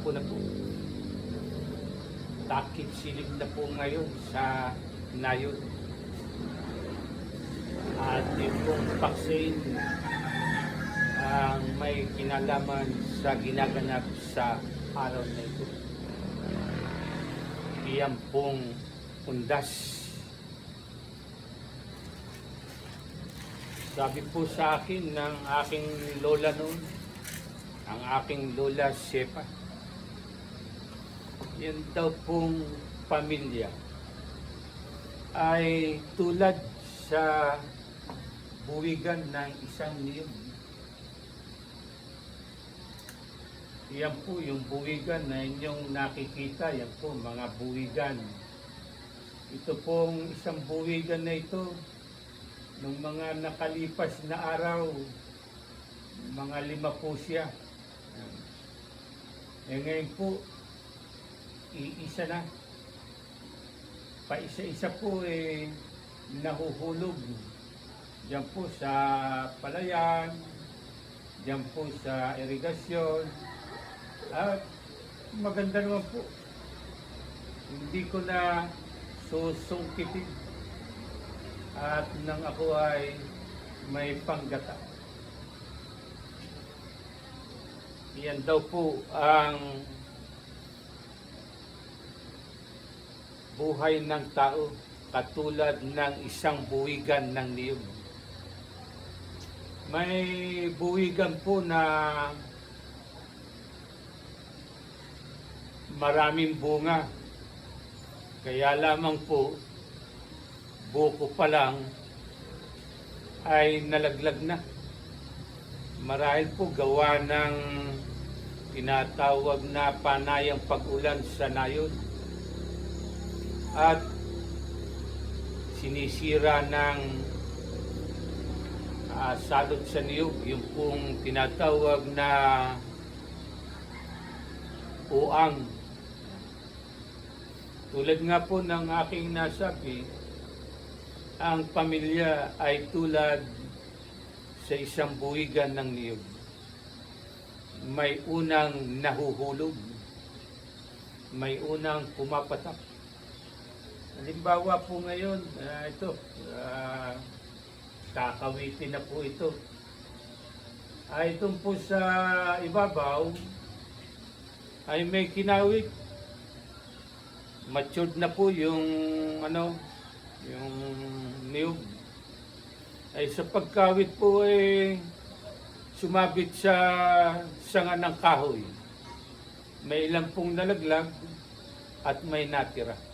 Pasko na po. Takip silip na po ngayon sa nayon. At pong vaccine ang may kinalaman sa ginaganap sa araw na ito. Iyan pong undas. Sabi po sa akin ng aking lola noon, ang aking lola Shepa, yan daw pong pamilya ay tulad sa buwigan ng isang niyog. Yan po yung buwigan na inyong nakikita, yan po mga buwigan. Ito pong isang buwigan na ito, nung mga nakalipas na araw, mga lima po siya. Eh ngayon po, iisa na. Pa-isa-isa po eh, nahuhulog. Diyan po sa palayan, diyan po sa irigasyon. At maganda naman po. Hindi ko na susungkitin. At nang ako ay may panggata. Yan daw po ang buhay ng tao katulad ng isang buwigan ng niyog. May buwigan po na maraming bunga. Kaya lamang po, buko pa lang ay nalaglag na. Marahil po gawa ng tinatawag na panayang pag-ulan sa nayon at sinisira ng ah, salot sa niyog, yung pong tinatawag na uang. Tulad nga po ng aking nasabi, ang pamilya ay tulad sa isang buwigan ng niyog. May unang nahuhulog, may unang pumapatak. Halimbawa po ngayon, ah, ito, ah, kakawitin na po ito. Ay itong po sa ibabaw, ay may kinawit. Matured na po yung ano, yung niyog. Ay sa pagkawit po ay sumabit sa sanga ng kahoy. May ilang pong nalaglag at may natira.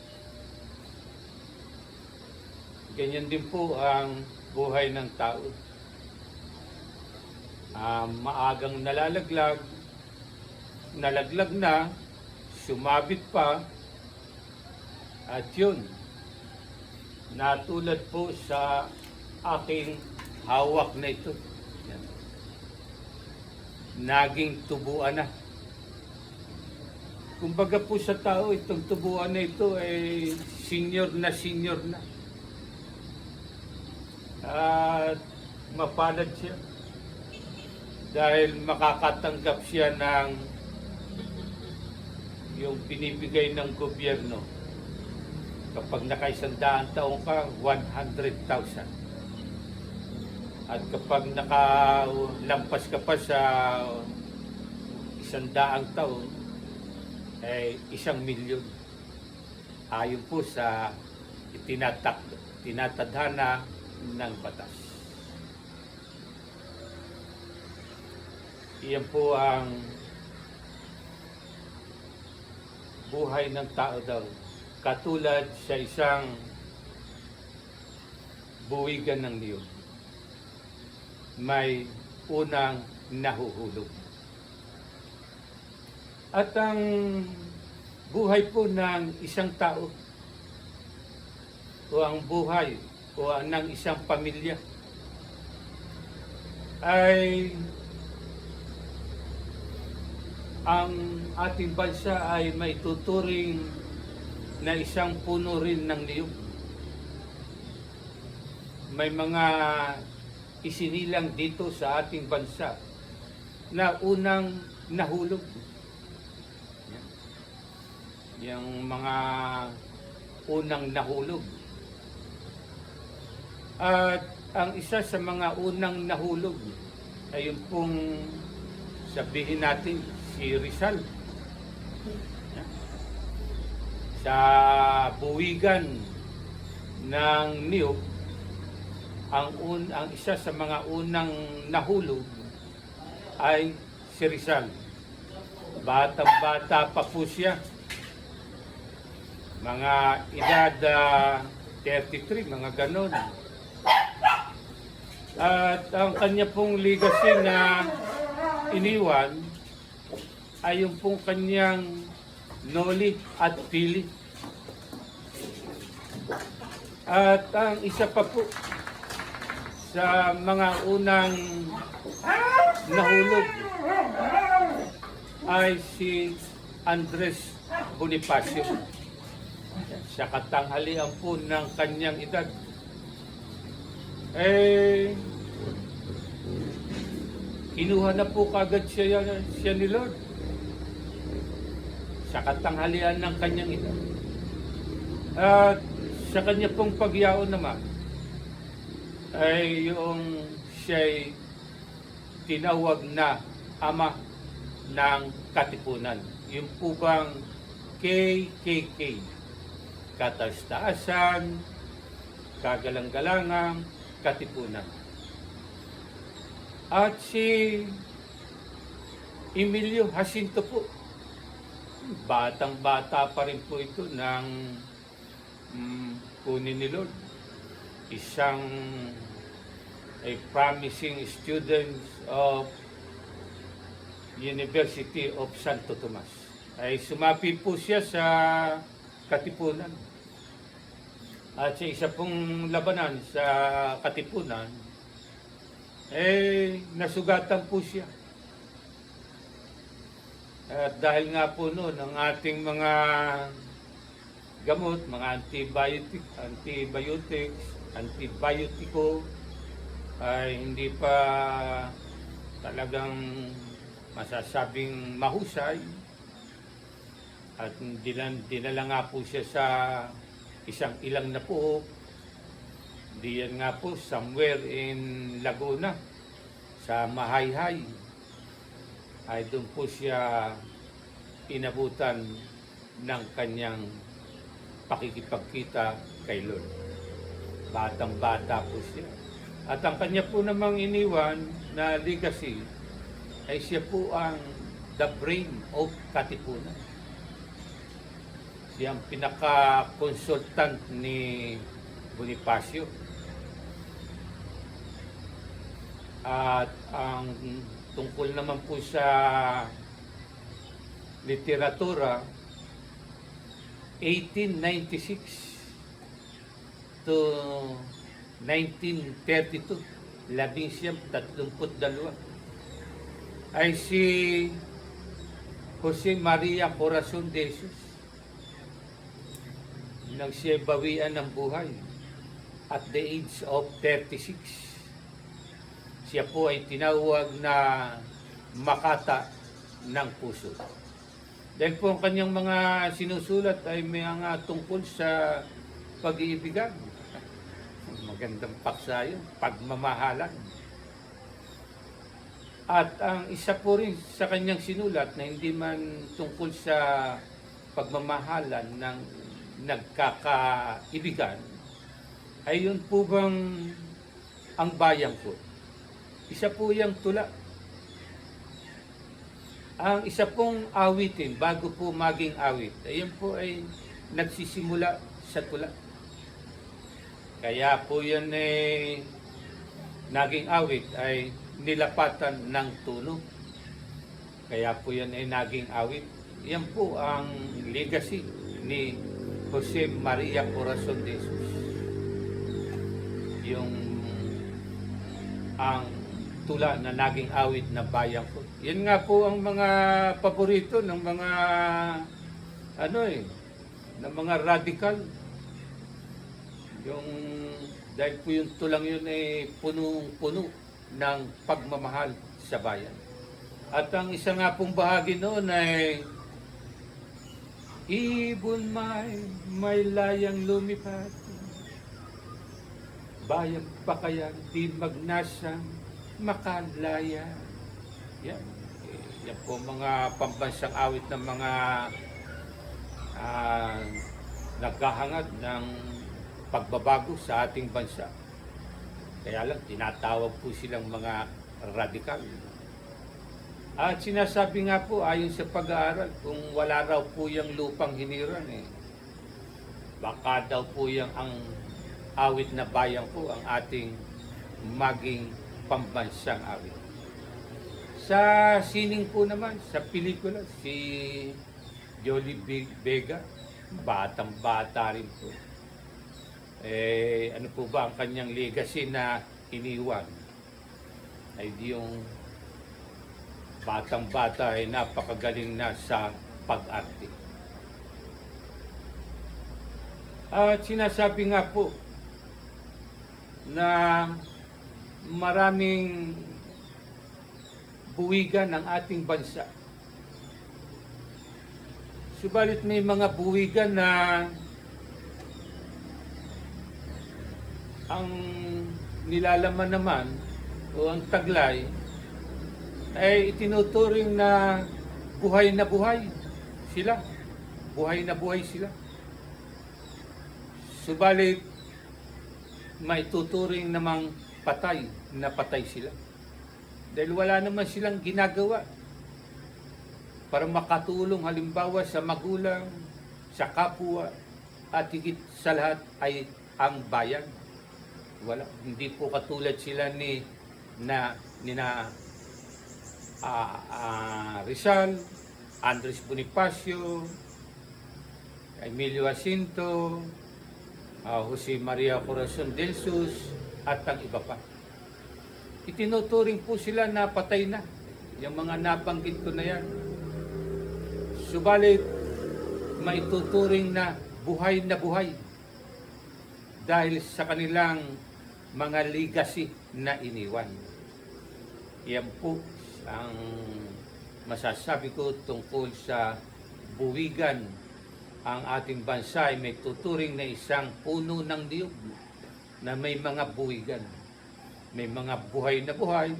Ganyan din po ang buhay ng tao. Ah, maagang nalalaglag, nalaglag na, sumabit pa, at yun, natulad po sa aking hawak na ito. Yan. Naging tubuan na. Kumbaga po sa tao, itong tubuan na ito ay senior na senior na. At mapalad siya. Dahil makakatanggap siya ng yung binibigay ng gobyerno. Kapag nakaisandaan taong ka, 100,000. At kapag nakalampas ka pa sa isandaang taon, ay isang milyon. Ayon po sa itinatak, tinatadhana ng batas. Iyan po ang buhay ng tao daw. Katulad sa isang buwigan ng niyog. May unang nahuhulog. At ang buhay po ng isang tao o ang buhay o ng isang pamilya ay ang ating bansa ay may tuturing na isang puno rin ng niyog. May mga isinilang dito sa ating bansa na unang nahulog. yung mga unang nahulog. At ang isa sa mga unang nahulog ay yung pong sabihin natin si Rizal. Sa buwigan ng niyog, ang un ang isa sa mga unang nahulog ay si Rizal. Batang-bata pa po siya. Mga edad ah, 33, mga ganon. At ang kanya pong legacy na iniwan ay yung pong kanyang knowledge at feeling. At ang isa pa po sa mga unang nahulog ay si Andres Bonifacio. Sa katanghalian po ng kanyang edad. Eh, kinuha na po kagad siya, siya ni Lord. Sa katanghalian ng kanyang edad. At sa kanya pong pagyaon naman, ay yung siya'y tinawag na ama ng katipunan. Yung po bang KKK. Katastaasan, kagalang-galangang katipunan. At si Emilio Jacinto po, batang-bata pa rin po ito ng mm, kunin ni Lord. Isang a promising student of University of Santo Tomas. Ay sumapi po siya sa Katipunan. At sa isa pong labanan sa Katipunan, eh, nasugatan po siya. At dahil nga po noon, ang ating mga gamot, mga antibiotic, antibiotics, antibiotiko, ay hindi pa talagang masasabing mahusay. At dinala, dinala nga po siya sa isang ilang na po. Diyan nga po, somewhere in Laguna, sa Mahayhay. Ay doon po siya inabutan ng kanyang pakikipagkita kay Lord. Batang-bata po siya. At ang kanya po namang iniwan na legacy ay siya po ang the brain of Katipunan. Siya ang pinaka-consultant ni Bonifacio. At ang tungkol naman po sa literatura, 1896 to 1932, labing siyam, tatlumput dalawa, ay si Jose Maria Corazon de Jesus nang siya bawian ng buhay at the age of 36. Siya po ay tinawag na makata ng puso. Dahil po ang kanyang mga sinusulat ay mga tungkol sa pag-iibigan. Magandang paksa yun, pagmamahalan. At ang isa po rin sa kanyang sinulat na hindi man tungkol sa pagmamahalan ng nagkakaibigan, ay yun po bang ang bayang ko. Isa po yung tula. Ang isa pong awitin, bago po maging awit, ayun po ay nagsisimula sa tula. Kaya po yan eh, naging awit ay nilapatan ng tunog. Kaya po yan ay naging awit. Yan po ang legacy ni Jose Maria Corazon de Jesus. Yung ang tula na naging awit na bayan ko. Yan nga po ang mga paborito ng mga ano eh, ng mga radical. Yung dahil po yung tulang yun ay punong-puno ng pagmamahal sa bayan. At ang isa nga pong bahagi noon ay Ibon may, may layang lumipad. Bayan pa kaya di magnasang makalaya. Yan. Yan po mga pambansang awit ng mga ah, naghahangad ng pagbabago sa ating bansa. Kaya lang, tinatawag po silang mga radikal. At sinasabi nga po, ayon sa pag-aaral, kung wala raw po yung lupang hiniran eh, baka daw po yung ang awit na bayan po ang ating maging pambansang awit. Sa sining po naman, sa pelikula, si Jolie Be- Vega, batang bata rin po. Eh, ano po ba ang kanyang legacy na iniwan? Ay di yung batang bata ay napakagaling na sa pag-arte. At sinasabi nga po na maraming buwigan ng ating bansa. Subalit may mga buwigan na ang nilalaman naman o ang taglay ay itinuturing na buhay na buhay sila. Buhay na buhay sila. Subalit, maituturing namang patay na patay sila. Dahil wala naman silang ginagawa para makatulong halimbawa sa magulang, sa kapwa, at higit sa lahat ay ang bayan. Wala, hindi po katulad sila ni na ni na ah, ah, Rizal, Andres Bonifacio, Emilio Jacinto, ah, Jose Maria Corazon del Sus, at ang iba pa. Itinuturing po sila na patay na. Yung mga nabanggit ko na yan. Subalit, maituturing na buhay na buhay dahil sa kanilang mga legacy na iniwan. Yan po ang masasabi ko tungkol sa buwigan ang ating bansa ay may tuturing na isang puno ng niyog na may mga buwigan. May mga buhay na buhay,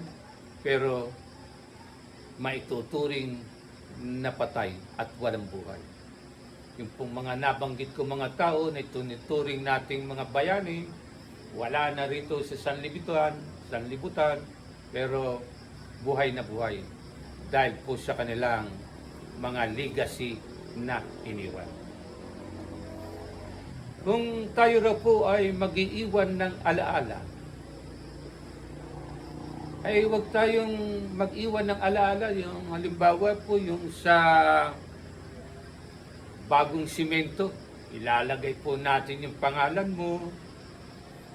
pero maituturing na patay at walang buhay. Yung pong mga nabanggit ko mga tao na ituturing nating mga bayani, wala na rito sa sanlibutan, sanlibutan, pero buhay na buhay dahil po sa kanilang mga legacy na iniwan. Kung tayo raw po ay mag-iiwan ng alaala, ay huwag tayong mag-iwan ng alaala. Yung halimbawa po yung sa bagong simento, ilalagay po natin yung pangalan mo,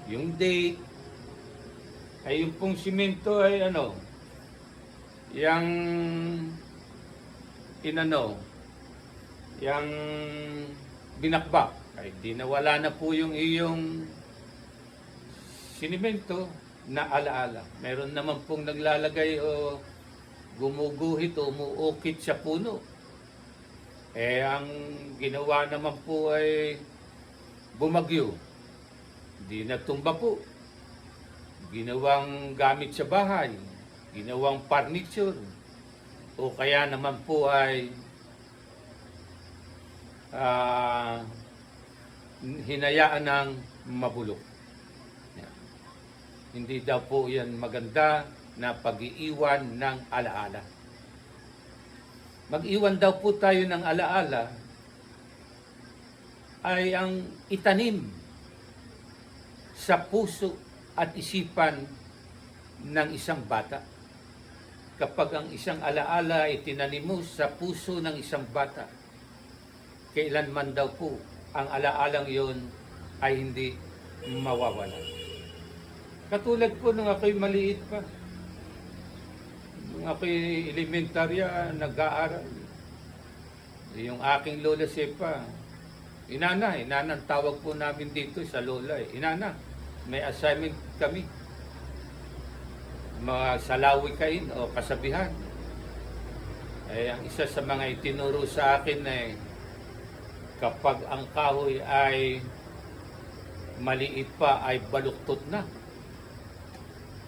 yung date, ay yung pong simento ay ano, yung inano, yung binakbak, ay di nawala na po yung iyong sinimento na alaala. Meron naman pong naglalagay o gumuguhit o umuukit sa puno. Eh, ang ginawa naman po ay bumagyo. Di natumba po. Ginawang gamit sa bahay. Ginawang furniture. O kaya naman po ay ah, hinayaan ng mabulok. Hindi daw po yan maganda na pag-iiwan ng alaala. Mag-iwan daw po tayo ng alaala ay ang itanim sa puso at isipan ng isang bata. Kapag ang isang alaala ay tinanim mo sa puso ng isang bata, kailanman daw po ang alaalang yon ay hindi mawawala. Katulad po nung ako'y maliit pa, nung ako'y elementarya, nag-aaral, yung aking lola Sepa, inana, inana tawag po namin dito sa lola. Eh. Inana, may assignment kami. Mga salawi kain o kasabihan. Eh, ang isa sa mga itinuro sa akin ay kapag ang kahoy ay maliit pa ay baluktot na,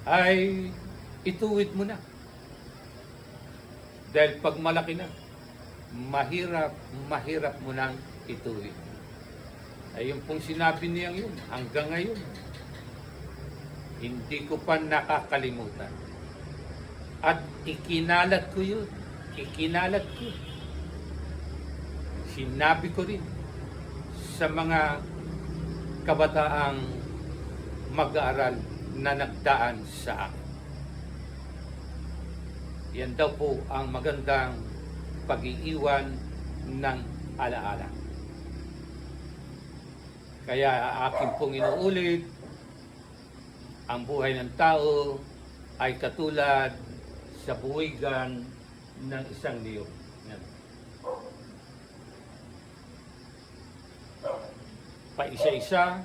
ay ituwid mo na. Dahil pag malaki na, mahirap, mahirap mo nang ituwid. Ayun pong sinabi niyang yun, hanggang ngayon. Hindi ko pa nakakalimutan. At ikinalat ko yun. Ikinalat ko. Sinabi ko rin sa mga kabataang mag-aaral na nagdaan sa akin. Yan daw po ang magandang pag-iiwan ng alaala. Kaya akin pong inuulit, ang buhay ng tao ay katulad sa buwigan ng isang niyog. Yan. Pa-isa-isa,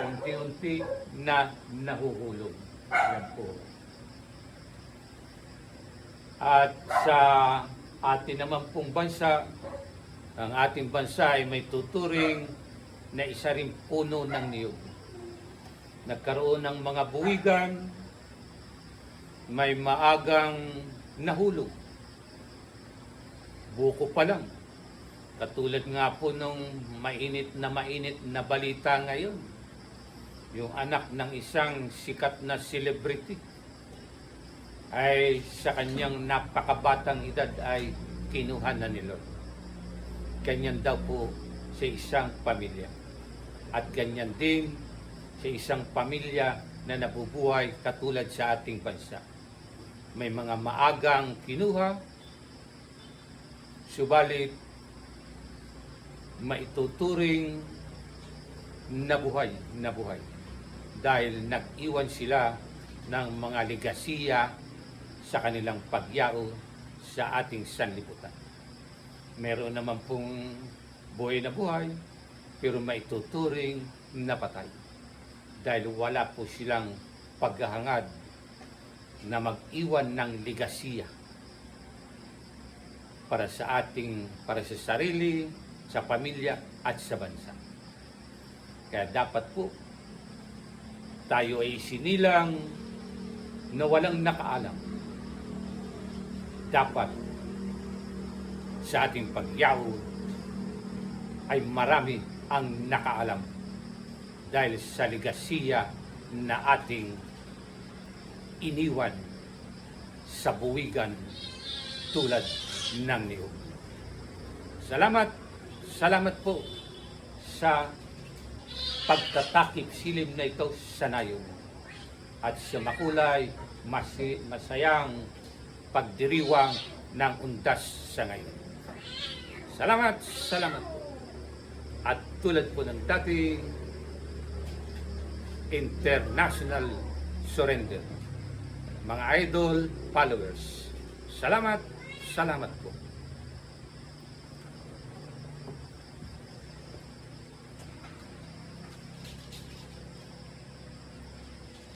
unti-unti na nahuhulog. Yan po. At sa atin naman pong bansa, ang ating bansa ay may tuturing na isa ring puno ng niyog. Nagkaroon ng mga buwigan, may maagang nahulog. Buko pa lang. Katulad nga po nung mainit na mainit na balita ngayon. Yung anak ng isang sikat na celebrity ay sa kanyang napakabatang edad ay kinuha na ni Lord. Ganyan daw po sa isang pamilya. At ganyan din sa isang pamilya na nabubuhay katulad sa ating bansa. May mga maagang kinuha, subalit maituturing na buhay, na buhay. Dahil nag-iwan sila ng mga legasiya sa kanilang pagyao sa ating sanlibutan. Meron naman pong buhay na buhay, pero maituturing na patay. Dahil wala po silang paghahangad na mag-iwan ng legasiya para sa ating, para sa sarili, sa pamilya at sa bansa. Kaya dapat po tayo ay sinilang na walang nakaalam. Dapat sa ating pagyaw ay marami ang nakaalam dahil sa legasiya na ating iniwan sa buwigan tulad ng niyog. Salamat, salamat po sa pagtatakip silim na ito sa nayon at sa makulay masi, masayang pagdiriwang ng undas sa ngayon. Salamat, salamat po. At tulad po ng dating international surrender. Mga idol followers. Salamat, salamat po.